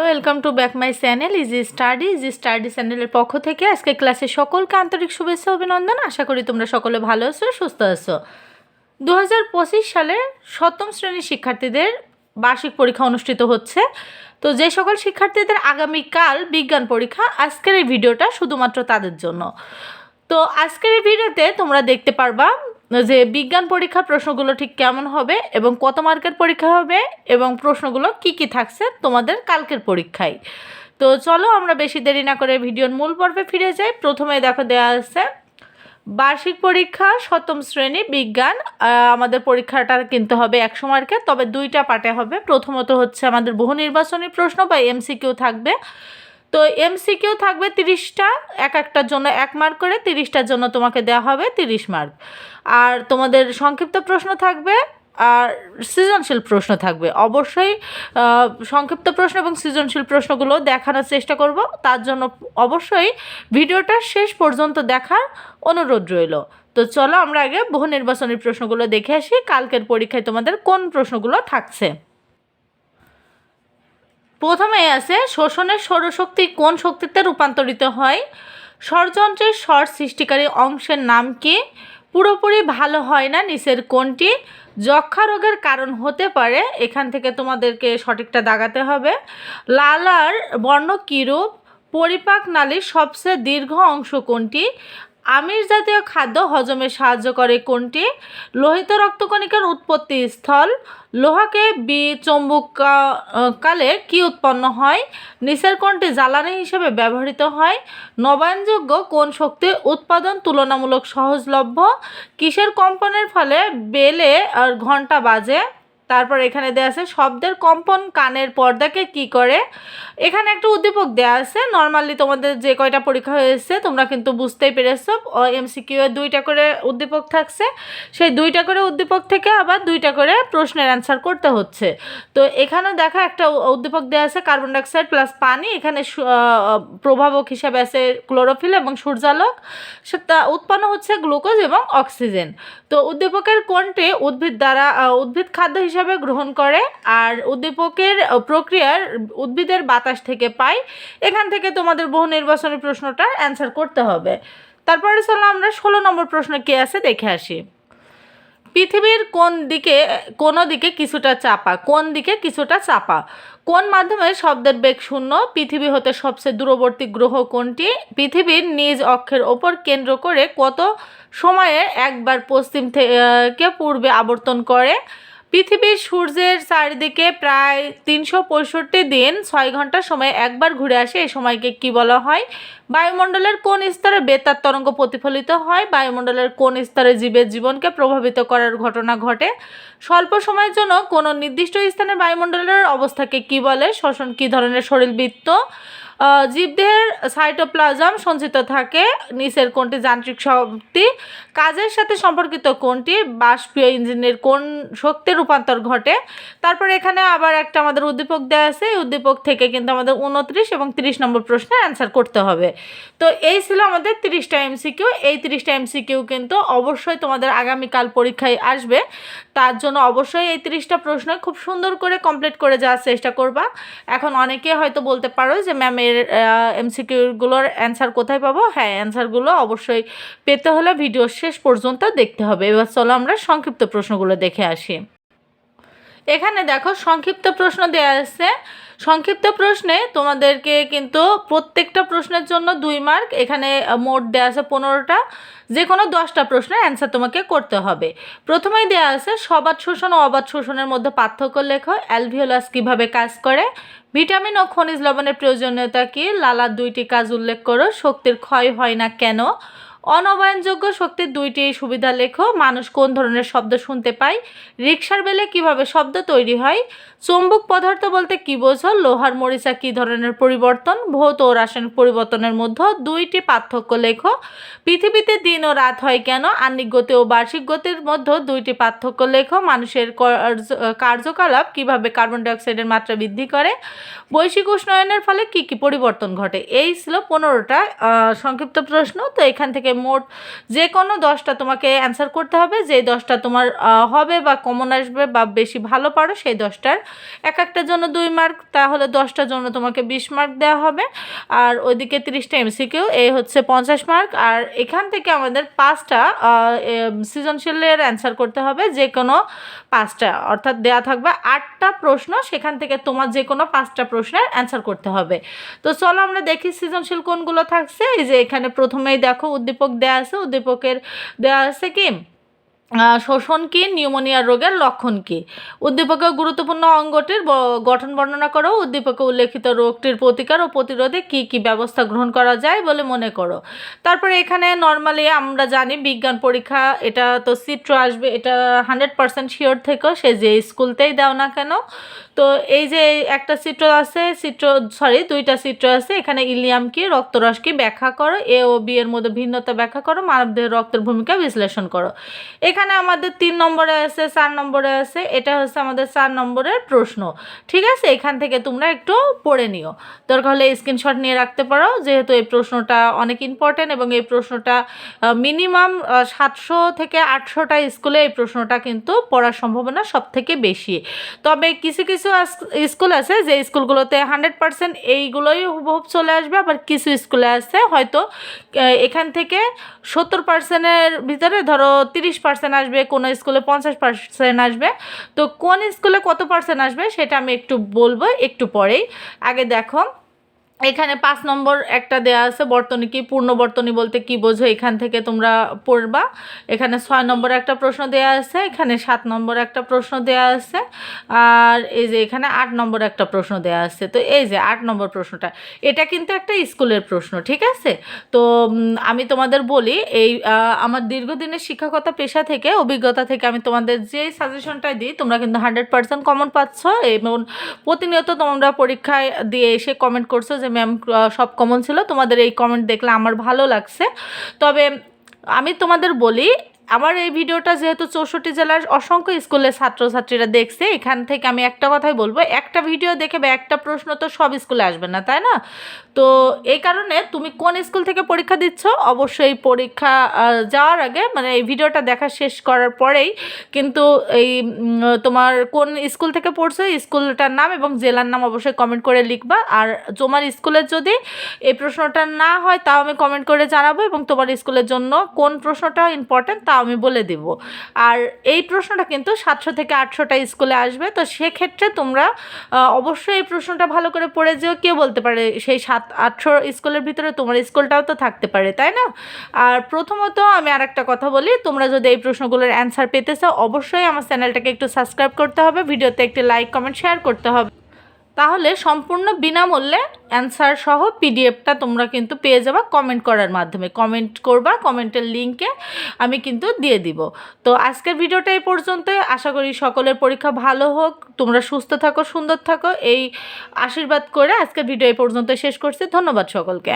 Hello welcome to back my channel easy study easy study চ্যানেলের পক্ষ থেকে আজকে ক্লাসে সকলকে আন্তরিক শুভেচ্ছা অভিনন্দন। আশা করি তোমরা সকলে ভালো আছো, সুস্থ আছো। দু হাজার পঁচিশ সালে সপ্তম শ্রেণির শিক্ষার্থীদের বার্ষিক পরীক্ষা অনুষ্ঠিত হচ্ছে। তো যে সকল শিক্ষার্থীদের আগামীকাল বিজ্ঞান পরীক্ষা, আজকের এই ভিডিওটা শুধুমাত্র তাদের জন্য। তো আজকের এই ভিডিওতে তোমরা দেখতে পারবা যে বিজ্ঞান পরীক্ষার প্রশ্নগুলো ঠিক কেমন হবে এবং কত মার্কের পরীক্ষা হবে এবং প্রশ্নগুলো কি কি থাকছে তোমাদের কালকের পরীক্ষায়। তো চলো আমরা বেশি দেরি না করে ভিডিওর মূল পর্বে ফিরে যাই। প্রথমে দেখো দেওয়া আছে, বার্ষিক পরীক্ষা, সপ্তম শ্রেণি, বিজ্ঞান। আমাদের পরীক্ষাটা কিন্তু হবে একশো মার্কে, তবে দুইটা পার্টে হবে। প্রথমত হচ্ছে আমাদের বহু নির্বাচনী প্রশ্ন বা এমসিকিউ থাকবে। তো এমসিকিউ থাকবে তিরিশটা, এক একটার জন্য এক মার্ক করে, তিরিশটার জন্য তোমাকে দেওয়া হবে তিরিশ মার্ক আর তোমাদের সংক্ষিপ্ত প্রশ্ন থাকবে, আর সৃজনশীল প্রশ্ন থাকবে। অবশ্যই সংক্ষিপ্ত প্রশ্ন এবং সৃজনশীল প্রশ্নগুলো দেখানোর চেষ্টা করব। তার জন্য অবশ্যই ভিডিওটা শেষ পর্যন্ত দেখার অনুরোধ রইল। তো চলো আমরা আগে বহু নির্বাচনী প্রশ্নগুলো দেখে আসি। কালকের পরীক্ষায় তোমাদের কোন প্রশ্নগুলো থাকছে? প্রথমে আছে শোষণের সৌরশক্তি কোন শক্তিতে রূপান্তরিত হয়? ষড়যন্ত্রের স্বর সৃষ্টিকারী অংশের নাম কি? পুরোপুরি ভালো হয় না নিচের কোনটি? যক্ষা রোগের কারণ হতে পারে, এখান থেকে তোমাদেরকে সঠিকটা দাগাতে হবে। লালার বর্ণ কীরূপ? পরিপাক নালীর সবচেয়ে দীর্ঘ অংশ কোনটি? আমিষ জাতীয় খাদ্য হজমে সাহায্য করে কোনটি? লোহিত রক্তকণিকার উৎপত্তি স্থল। লোহাকে বিচম্বুক কালে কি উৎপন্ন হয়? নিচের কোনটি জ্বালানি হিসেবে ব্যবহৃত হয়? নবায়নযোগ্য কোন শক্তি উৎপাদন তুলনামূলক সহজলভ্য? কিসের কম্পনের ফলে বেলে আর ঘণ্টা বাজে? তারপর এখানে দেওয়া আছে, শব্দের কম্পন কানের পর্দাকে কি করে? এখানে একটা উদ্দীপক দেওয়া আছে, নর্মালি তোমাদের যে কয়টা পরীক্ষা হয়েছে, তোমরা কিন্তু বুঝতেই পেরেছ এমসিকিউ এর দুইটা করে উদ্দীপক থাকছে, সেই দুইটা করে উদ্দীপক থেকে আবার দুইটা করে প্রশ্নের অ্যান্সার করতে হচ্ছে। তো এখানে দেখা একটা উদ্দীপক দেওয়া আছে কার্বন ডাইঅক্সাইড প্লাস পানি, এখানে প্রভাবক হিসাবে আছে ক্লোরোফিল এবং সূর্যালোক, সেটা উৎপন্ন হচ্ছে গ্লুকোজ এবং অক্সিজেন তো উদ্দীপকের কোনটি উদ্ভিদ দ্বারা উদ্ভিদ খাদ্য হিসাবে গ্রহণ করে আর উদ্দীপকের প্রক্রিয়ার উদ্ভিদের বাতাস থেকে পায় এখান থেকে তোমাদের বহু নির্বাচনী প্রশ্নটার অ্যান্সার করতে হবে। তারপরে চলো আমরা ষোলো নম্বর প্রশ্ন কে আছে দেখে আসি। পৃথিবীর কোন দিকে, কোনো দিকে কিছুটা চাপা? কোন দিকে কিছুটা চাপা? কোন মাধ্যমে শব্দের বেগ শূন্য? পৃথিবী হতে সবচেয়ে দূরবর্তী গ্রহ কোনটি? পৃথিবীর নিজ অক্ষের ওপর কেন্দ্র করে কত সময়ে একবার পশ্চিম থেকে পূর্বে আবর্তন করে? পৃথিবীর সূর্যের চারিদিকে প্রায় তিনশো পঁয়ষট্টি দিন ছয় ঘণ্টা সময় একবার ঘুরে আসে এই সময়কে কি বলা হয়? বায়ুমণ্ডলের কোন স্তরে বেতার তরঙ্গ প্রতিফলিত হয়? বায়ুমণ্ডলের কোন স্তরে জীবের জীবনকে প্রভাবিত করার ঘটনা ঘটে? স্বল্প সময়ের জন্য কোনো নির্দিষ্ট স্থানে বায়ুমণ্ডলের অবস্থাকে কি বলে? শ্বসন কী ধরনের শরীরবৃত্ত? জীবদেহের সাইটোপ্লাজম সঞ্চিত থাকে নিচের কোনটি যান্ত্রিক শক্তি। কাজের সাথে সম্পর্কিত কোনটি বাষ্পীয় ইঞ্জিনের কোন শক্তি রূপান্তর ঘটে। তারপর এখানে আবার একটা আমাদের উদ্দীপক দেওয়া আছে। এই উদ্দীপক থেকে কিন্তু আমাদের উনত্রিশ এবং তিরিশ নম্বর প্রশ্নের অ্যান্সার করতে হবে। তো এই ছিল আমাদের তিরিশটা এমসিকিউ এই তিরিশটা এমসিকিউ কিন্তু অবশ্যই তোমাদের আগামীকাল পরীক্ষায় আসবে। তার জন্য অবশ্যই এই তিরিশটা প্রশ্ন খুব সুন্দর করে কমপ্লিট করে যাওয়ার চেষ্টা করবা। এখন অনেকে হয়তো বলতে পারো যে ম্যাম এর এমসিকিউগুলোর অ্যান্সার কোথায় পাবো? হ্যাঁ অ্যান্সারগুলো অবশ্যই পেতে হলে ভিডিও শেষ পর্যন্ত দেখতে হবে। এবার চলো আমরা সংক্ষিপ্ত প্রশ্নগুলো দেখে আসি। এখানে দেখো সংক্ষিপ্ত প্রশ্ন দেওয়া আছে। সংক্ষিপ্ত প্রশ্নে তোমাদেরকে কিন্তু প্রত্যেকটা প্রশ্নের জন্য দুই মার্ক এখানে মোট দেওয়া আছে পনেরোটা। যে কোনো দশটা প্রশ্নের অ্যান্সার তোমাকে করতে হবে। প্রথমেই দেওয়া আছে সবাদ শোষণ ও অবাধ শোষণের মধ্যে পার্থক্য লেখো। অ্যালভিওলাস কীভাবে কাজ করে? ভিটামিন ও খনিজ লবণের প্রয়োজনীয়তা কি? লালার দুইটি কাজ উল্লেখ করো। শক্তির ক্ষয় হয় না কেন? অনবায়নযোগ্য শক্তির দুইটি সুবিধা লেখো। মানুষ কোন ধরনের শব্দ শুনতে পায়? রিক্সার বেলে কীভাবে শব্দ তৈরি হয়? চৌম্বক পদার্থ বলতে কি বোঝো? লোহার মরিচা কি ধরনের পরিবর্তন? ভৌত ও রাসায়নিক পরিবর্তনের মধ্যে দুইটি পার্থক্য লেখো। পৃথিবীতে দিন ও রাত হয় কেন? আন্নিক গতি ও বার্ষিক গতির মধ্যে দুইটি পার্থক্য লেখো। মানুষের কার্যকলাপ কীভাবে কার্বন ডাইঅক্সাইডের মাত্রা বৃদ্ধি করে? বৈশ্বিক উষ্ণায়নের ফলে কি কি পরিবর্তন ঘটে? এই ছিল পনেরোটা সংক্ষিপ্ত প্রশ্ন। তো এখান থেকে থেকে মোট যে কোনো দশটা তোমাকে অ্যান্সার করতে হবে, যে দশটা তোমার হবে বা কমন আসবে বা বেশি ভালো পারো, সেই দশটার এক একটার জন্য দুই মার্ক তাহলে দশটার জন্য তোমাকে বিশ মার্ক দেওয়া হবে। আর ওইদিকে তিরিশটা এমসিকিউ এই হচ্ছে পঞ্চাশ মার্ক আর এখান থেকে আমাদের পাঁচটা সৃজনশীলের অ্যান্সার করতে হবে, যে কোনো পাঁচটা, অর্থাৎ দেয়া থাকবে আটটা প্রশ্ন, সেখান থেকে তোমার যে কোনো পাঁচটা প্রশ্নের অ্যান্সার করতে হবে। তো চলো আমরা দেখি সৃজনশীল কোনগুলো থাকছে, এই যে এখানে প্রথমেই দেখো উদ্দীপক দেয়া আছে উদ্দীপকের দেয়া আছে কি? শোষণ কী, নিউমোনিয়া রোগের লক্ষণ কি? উদ্দীপকের গুরুত্বপূর্ণ অঙ্গটির গঠন বর্ণনা করো। উদ্দীপকে উল্লেখিত রোগটির প্রতিকার ও প্রতিরোধে কি কি ব্যবস্থা গ্রহণ করা যায় বলে মনে করো। তারপরে এখানে নর্মালি আমরা জানি বিজ্ঞান পরীক্ষা, এটা তো চিত্র আসবে, এটা হান্ড্রেড পার্সেন্ট শিওর থেকেও সে যে স্কুলতেই দাও না কেন। তো এই যে একটা চিত্র আছে চিত্র সরি দুইটা চিত্র আছে, এখানে ইলিয়াম কি, রক্তরস কি, ব্যাখ্যা করো। এ ও বি এর মধ্যে ভিন্নতা ব্যাখ্যা করো, মানবদেহের রক্তের ভূমিকা বিশ্লেষণ করো। এখানে আমাদের তিন নম্বরে আছে, চার নম্বরে আছে, এটা হচ্ছে আমাদের চার নম্বরের প্রশ্ন। ঠিক আছে? এখান থেকে তোমরা একটু পড়ে নিও। দরকার হলে স্ক্রিনশট নিয়ে রাখতে পারো, যেহেতু এই প্রশ্নটা অনেক ইম্পর্টেন্ট এবং এই প্রশ্নটা মিনিমাম সাতশো থেকে আটশোটা স্কুলে এই প্রশ্নটা কিন্তু পড়ার সম্ভাবনা সব থেকে বেশি। তবে কিছু কিছু স্কুল আছে যে স্কুলগুলোতে হান্ড্রেড পার্সেন্ট এইগুলোই হুবহুব চলে আসবে, আবার কিছু স্কুলে আছে হয়তো এখান থেকে সত্তর পার্সেন্টের ভিতরে ধরো তিরিশ পার্সেন্ট আসবে, কোনো স্কুলে পঞ্চাশ পার্সেন্ট আসবে। তো কোন স্কুলে কত পার্সেন্ট আসবে সেটা আমি একটু বলব একটু পরেই। আগে দেখো এখানে পাঁচ নম্বর একটা দেয়া আছে, বর্তনী কি, পূর্ণ বর্তনী বলতে কি বোঝো, এখান থেকে তোমরা পড়বা। এখানে ছয় নম্বর একটা প্রশ্ন দেয়া আছে, এখানে সাত নম্বর একটা প্রশ্ন দেয়া আছে, আর এই যে এখানে আট নম্বর একটা প্রশ্ন দেয়া আছে। তো এই যে আট নম্বর প্রশ্নটা, এটা কিন্তু একটা স্কুলের প্রশ্ন, ঠিক আছে? তো আমি তোমাদের বলি, এই আমার দীর্ঘদিনের শিক্ষকতা পেশা থেকে, অভিজ্ঞতা থেকে আমি তোমাদের যে সাজেশনটা দিই, তোমরা কিন্তু হান্ড্রেড পার্সেন্ট কমন পাচ্ছ, এবং প্রতিনিয়ত তোমরা পরীক্ষায় দিয়ে এসে কমেন্ট করছ যে ম্যাম সব কমন ছিল। তোমাদের এই কমেন্ট দেখলে আমার ভালো লাগছে। তবে আমি তোমাদের বলি আমার এই ভিডিওটা যেহেতু চৌষট্টি জেলার অসংখ্য স্কুলের ছাত্রছাত্রীরা দেখছে, এখান থেকে আমি একটা কথাই বলব, একটা ভিডিও দেখে বা একটা প্রশ্ন তো সব স্কুলে আসবে না, তাই না? তো এই কারণে তুমি কোন স্কুল থেকে পরীক্ষা দিচ্ছ? অবশ্যই পরীক্ষা যাওয়ার আগে মানে এই ভিডিওটা দেখা শেষ করার পরেই কিন্তু এই তোমার কোন স্কুল থেকে পড়ছো স্কুলটার নাম এবং জেলার নাম অবশ্যই কমেন্ট করে লিখবা। আর তোমার স্কুলের যদি এই প্রশ্নটা না হয়, তাও আমি কমেন্ট করে জানাব এবং তোমার স্কুলের জন্য কোন প্রশ্নটা ইম্পর্টেন্ট তাও আমি বলে দেব। আর এই প্রশ্নটা কিন্তু সাতশো থেকে আটশোটা স্কুলে আসবে। তো সেক্ষেত্রে তোমরা অবশ্যই এই প্রশ্নটা ভালো করে পড়ে যেও। কেউ বলতে পারে সেই সাত, আটশো স্কুলের ভিতরে তোমার স্কুলটাও তো থাকতে পারে, তাই না? আর প্রথমত আমি আর একটা কথা বলি, তোমরা যদি এই প্রশ্নগুলোর অ্যান্সার পেতে চাও, অবশ্যই আমার চ্যানেলটাকে একটু সাবস্ক্রাইব করতে হবে। ভিডিওতে একটি লাইক কমেন্ট শেয়ার করতে হবে। তাহলে সম্পূর্ণ বিনামূল্যে অ্যান্সার সহ পিডিএফটা তোমরা কিন্তু পেয়ে যাবা কমেন্ট করার মাধ্যমে। কমেন্ট করবা কমেন্টের লিঙ্কে আমি কিন্তু দিয়ে দিব। তো আজকের ভিডিওটা এই পর্যন্তই। আশা করি সকলের পরীক্ষা ভালো হোক। তোমরা সুস্থ থাকো, সুন্দর থাকো। এই আশীর্বাদ করে আজকের ভিডিও এই পর্যন্ত শেষ করছি। ধন্যবাদ সকলকে।